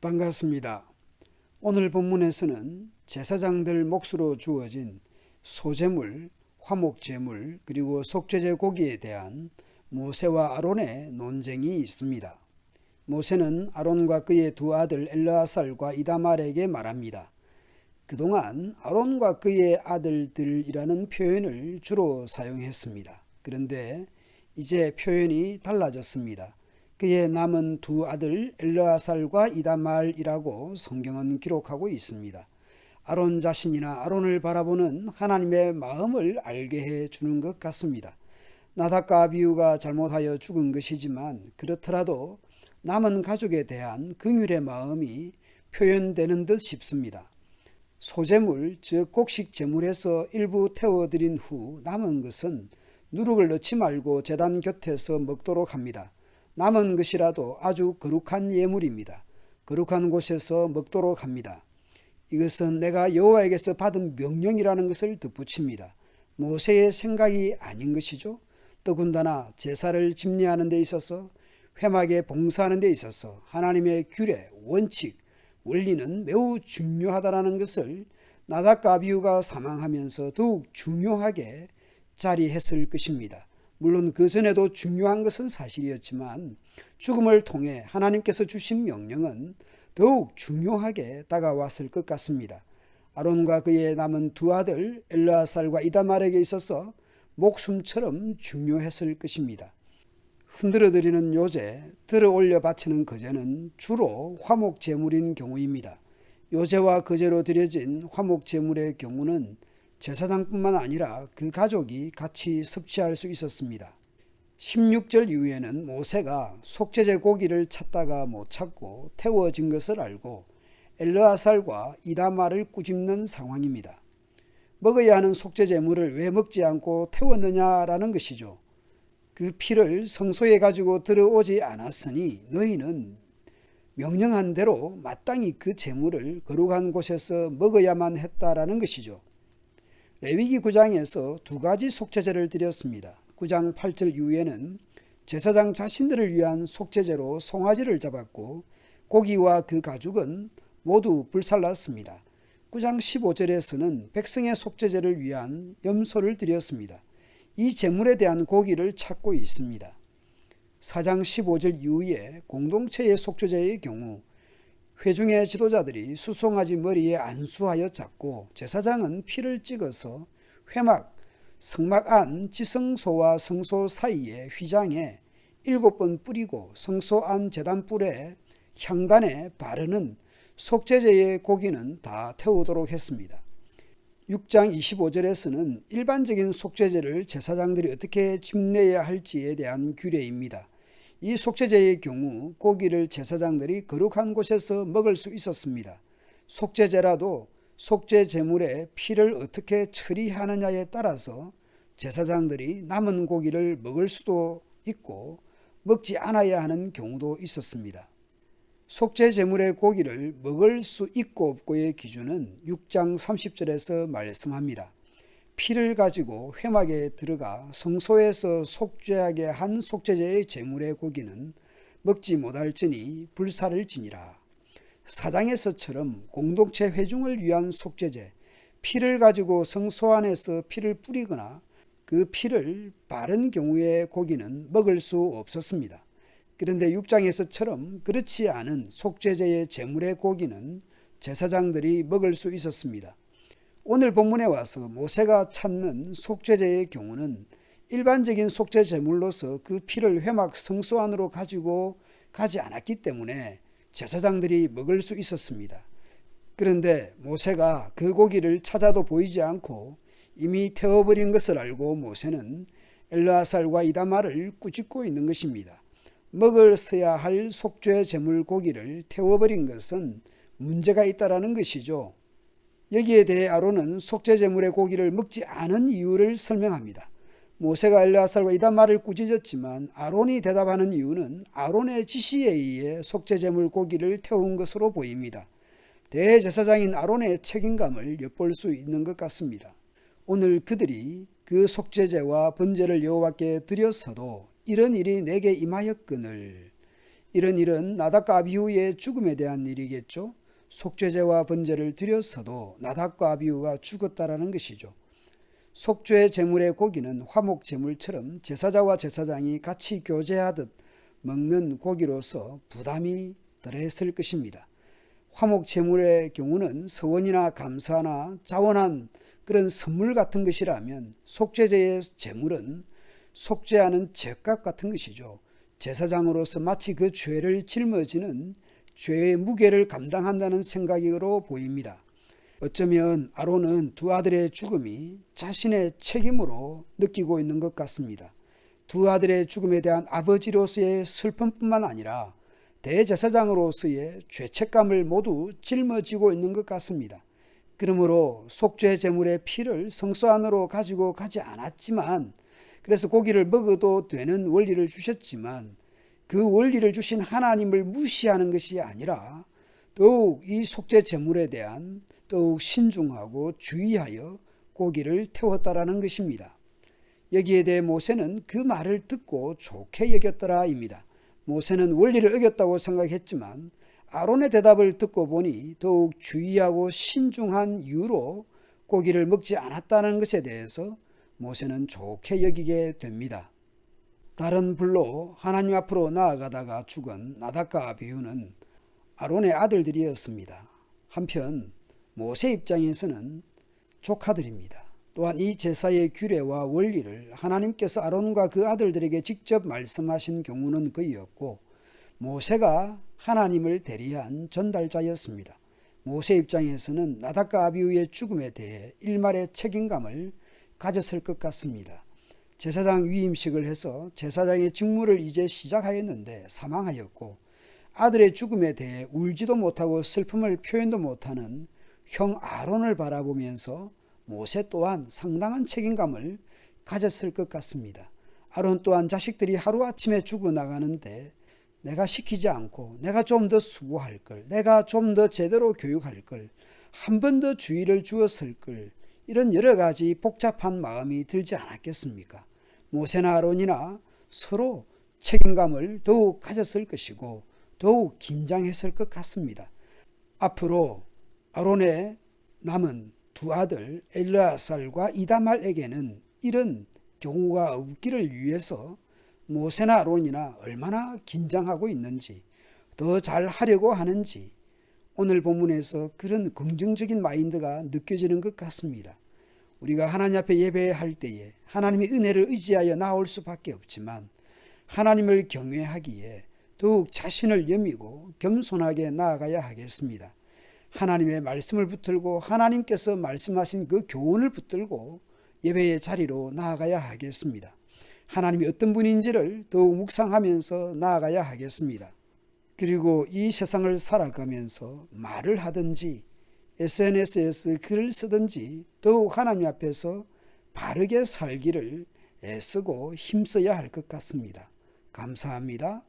반갑습니다. 오늘 본문에서는 제사장들 몫으로 주어진 소제물, 화목제물, 그리고 속죄제 고기에 대한 모세와 아론의 논쟁이 있습니다. 모세는 아론과 그의 두 아들 엘르아살과 이다말에게 말합니다. 그동안 아론과 그의 아들들이라는 표현을 주로 사용했습니다. 그런데 이제 표현이 달라졌습니다. 그의 남은 두 아들 엘르아살과 이다말이라고 성경은 기록하고 있습니다. 아론 자신이나 아론을 바라보는 하나님의 마음을 알게 해 주는 것 같습니다. 나답과 아비우가 잘못하여 죽은 것이지만 그렇더라도 남은 가족에 대한 긍휼의 마음이 표현되는 듯 싶습니다. 소재물, 즉 곡식 제물에서 일부 태워드린 후 남은 것은 누룩을 넣지 말고 재단 곁에서 먹도록 합니다. 남은 것이라도 아주 거룩한 예물입니다. 거룩한 곳에서 먹도록 합니다. 이것은 내가 여호와에게서 받은 명령이라는 것을 덧붙입니다. 모세의 생각이 아닌 것이죠. 더군다나 제사를 집례하는 데 있어서 회막에 봉사하는 데 있어서 하나님의 규례, 원칙, 원리는 매우 중요하다라는 것을 나답과 아비우가 사망하면서 더욱 중요하게 자리했을 것입니다. 물론 그 전에도 중요한 것은 사실이었지만 죽음을 통해 하나님께서 주신 명령은 더욱 중요하게 다가왔을 것 같습니다. 아론과 그의 남은 두 아들 엘르아살과 이다말에게 있어서 목숨처럼 중요했을 것입니다. 흔들어드리는 요제, 들어 올려 바치는 거제는 주로 화목 제물인 경우입니다. 요제와 거제로 드려진 화목 제물의 경우는 제사장뿐만 아니라 그 가족이 같이 섭취할 수 있었습니다. 16절 이후에는 모세가 속죄제 고기를 찾다가 못 찾고 태워진 것을 알고 엘르아살과 이다마를 꾸짖는 상황입니다. 먹어야 하는 속죄제물을 왜 먹지 않고 태웠느냐라는 것이죠. 그 피를 성소에 가지고 들어오지 않았으니 너희는 명령한 대로 마땅히 그 제물을 거룩한 곳에서 먹어야만 했다라는 것이죠. 레위기 9장에서 두 가지 속죄제를 드렸습니다. 9장 8절 이후에는 제사장 자신들을 위한 속죄제로 송아지를 잡았고 고기와 그 가죽은 모두 불살랐습니다. 9장 15절에서는 백성의 속죄제를 위한 염소를 드렸습니다. 이 제물에 대한 고기를 찾고 있습니다. 4장 15절 이후에 공동체의 속죄제의 경우 회중의 지도자들이 수송아지 머리에 안수하여 잡고 제사장은 피를 찍어서 회막, 성막 안 지성소와 성소 사이에 휘장에 일곱 번 뿌리고 성소 안 재단불에 향단에 바르는 속죄제의 고기는 다 태우도록 했습니다. 6장 25절에서는 일반적인 속죄제를 제사장들이 어떻게 집내야 할지에 대한 규례입니다. 이 속죄제의 경우 고기를 제사장들이 거룩한 곳에서 먹을 수 있었습니다. 속죄제라도 속죄 제물의 피를 어떻게 처리하느냐에 따라서 제사장들이 남은 고기를 먹을 수도 있고 먹지 않아야 하는 경우도 있었습니다. 속죄 제물의 고기를 먹을 수 있고 없고의 기준은 6장 30절에서 말씀합니다. 피를 가지고 회막에 들어가 성소에서 속죄하게 한 속죄제의 제물의 고기는 먹지 못할지니 불사를 지니라. 사장에서처럼 공동체 회중을 위한 속죄제, 피를 가지고 성소 안에서 피를 뿌리거나 그 피를 바른 경우의 고기는 먹을 수 없었습니다. 그런데 6장에서처럼 그렇지 않은 속죄제의 제물의 고기는 제사장들이 먹을 수 있었습니다. 오늘 본문에 와서 모세가 찾는 속죄제의 경우는 일반적인 속죄 제물로서 그 피를 회막 성소 안으로 가지고 가지 않았기 때문에 제사장들이 먹을 수 있었습니다. 그런데 모세가 그 고기를 찾아도 보이지 않고 이미 태워버린 것을 알고 모세는 엘르아살과 이다마를 꾸짖고 있는 것입니다. 먹을서야 할 속죄 제물 고기를 태워버린 것은 문제가 있다라는 것이죠. 여기에 대해 아론은 속죄제물의 고기를 먹지 않은 이유를 설명합니다. 모세가 엘르아살과 이단 말을 꾸짖었지만 아론이 대답하는 이유는 아론의 지시에 의해 속죄제물 고기를 태운 것으로 보입니다. 대제사장인 아론의 책임감을 엿볼 수 있는 것 같습니다. 오늘 그들이 그 속죄제와 번제를 여호와께 드렸어도 이런 일이 내게 임하였거늘 이런 일은 나답과 아비후의 죽음에 대한 일이겠죠. 속죄제와 번제를 드렸어도 나답과 아비후가 죽었다라는 것이죠. 속죄 제물의 고기는 화목 제물처럼 제사자와 제사장이 같이 교제하듯 먹는 고기로서 부담이 덜했을 것입니다. 화목 제물의 경우는 서원이나 감사나 자원한 그런 선물 같은 것이라면 속죄제의 제물은 속죄하는 죄값 같은 것이죠. 제사장으로서 마치 그 죄를 짊어지는 죄의 무게를 감당한다는 생각으로 보입니다. 어쩌면 아론은 두 아들의 죽음이 자신의 책임으로 느끼고 있는 것 같습니다. 두 아들의 죽음에 대한 아버지로서의 슬픔뿐만 아니라 대제사장으로서의 죄책감을 모두 짊어지고 있는 것 같습니다. 그러므로 속죄 제물의 피를 성소 안으로 가지고 가지 않았지만 그래서 고기를 먹어도 되는 원리를 주셨지만 그 원리를 주신 하나님을 무시하는 것이 아니라 더욱 이 속죄 제물에 대한 더욱 신중하고 주의하여 고기를 태웠다라는 것입니다. 여기에 대해 모세는 그 말을 듣고 좋게 여겼더라입니다. 모세는 원리를 어겼다고 생각했지만 아론의 대답을 듣고 보니 더욱 주의하고 신중한 이유로 고기를 먹지 않았다는 것에 대해서 모세는 좋게 여기게 됩니다. 다른 불로 하나님 앞으로 나아가다가 죽은 나답과 아비후는 아론의 아들들이었습니다. 한편 모세 입장에서는 조카들입니다. 또한 이 제사의 규례와 원리를 하나님께서 아론과 그 아들들에게 직접 말씀하신 경우는 거의 없고 모세가 하나님을 대리한 전달자였습니다. 모세 입장에서는 나답과 아비후의 죽음에 대해 일말의 책임감을 가졌을 것 같습니다. 제사장 위임식을 해서 제사장의 직무를 이제 시작하였는데 사망하였고 아들의 죽음에 대해 울지도 못하고 슬픔을 표현도 못하는 형 아론을 바라보면서 모세 또한 상당한 책임감을 가졌을 것 같습니다. 아론 또한 자식들이 하루아침에 죽어나가는데 내가 시키지 않고 내가 좀 더 수고할 걸, 내가 좀 더 제대로 교육할 걸, 한 번 더 주의를 주었을 걸, 이런 여러 가지 복잡한 마음이 들지 않았겠습니까? 모세나 아론이나 서로 책임감을 더욱 가졌을 것이고 더욱 긴장했을 것 같습니다. 앞으로 아론의 남은 두 아들 엘르아살과 이다말에게는 이런 경우가 없기를 위해서 모세나 아론이나 얼마나 긴장하고 있는지 더 잘 하려고 하는지 오늘 본문에서 그런 긍정적인 마인드가 느껴지는 것 같습니다. 우리가 하나님 앞에 예배할 때에 하나님의 은혜를 의지하여 나올 수밖에 없지만 하나님을 경외하기에 더욱 자신을 여미고 겸손하게 나아가야 하겠습니다. 하나님의 말씀을 붙들고 하나님께서 말씀하신 그 교훈을 붙들고 예배의 자리로 나아가야 하겠습니다. 하나님이 어떤 분인지를 더욱 묵상하면서 나아가야 하겠습니다. 그리고 이 세상을 살아가면서 말을 하든지 SNS에서 글을 쓰든지 더욱 하나님 앞에서 바르게 살기를 애쓰고 힘써야 할 것 같습니다. 감사합니다.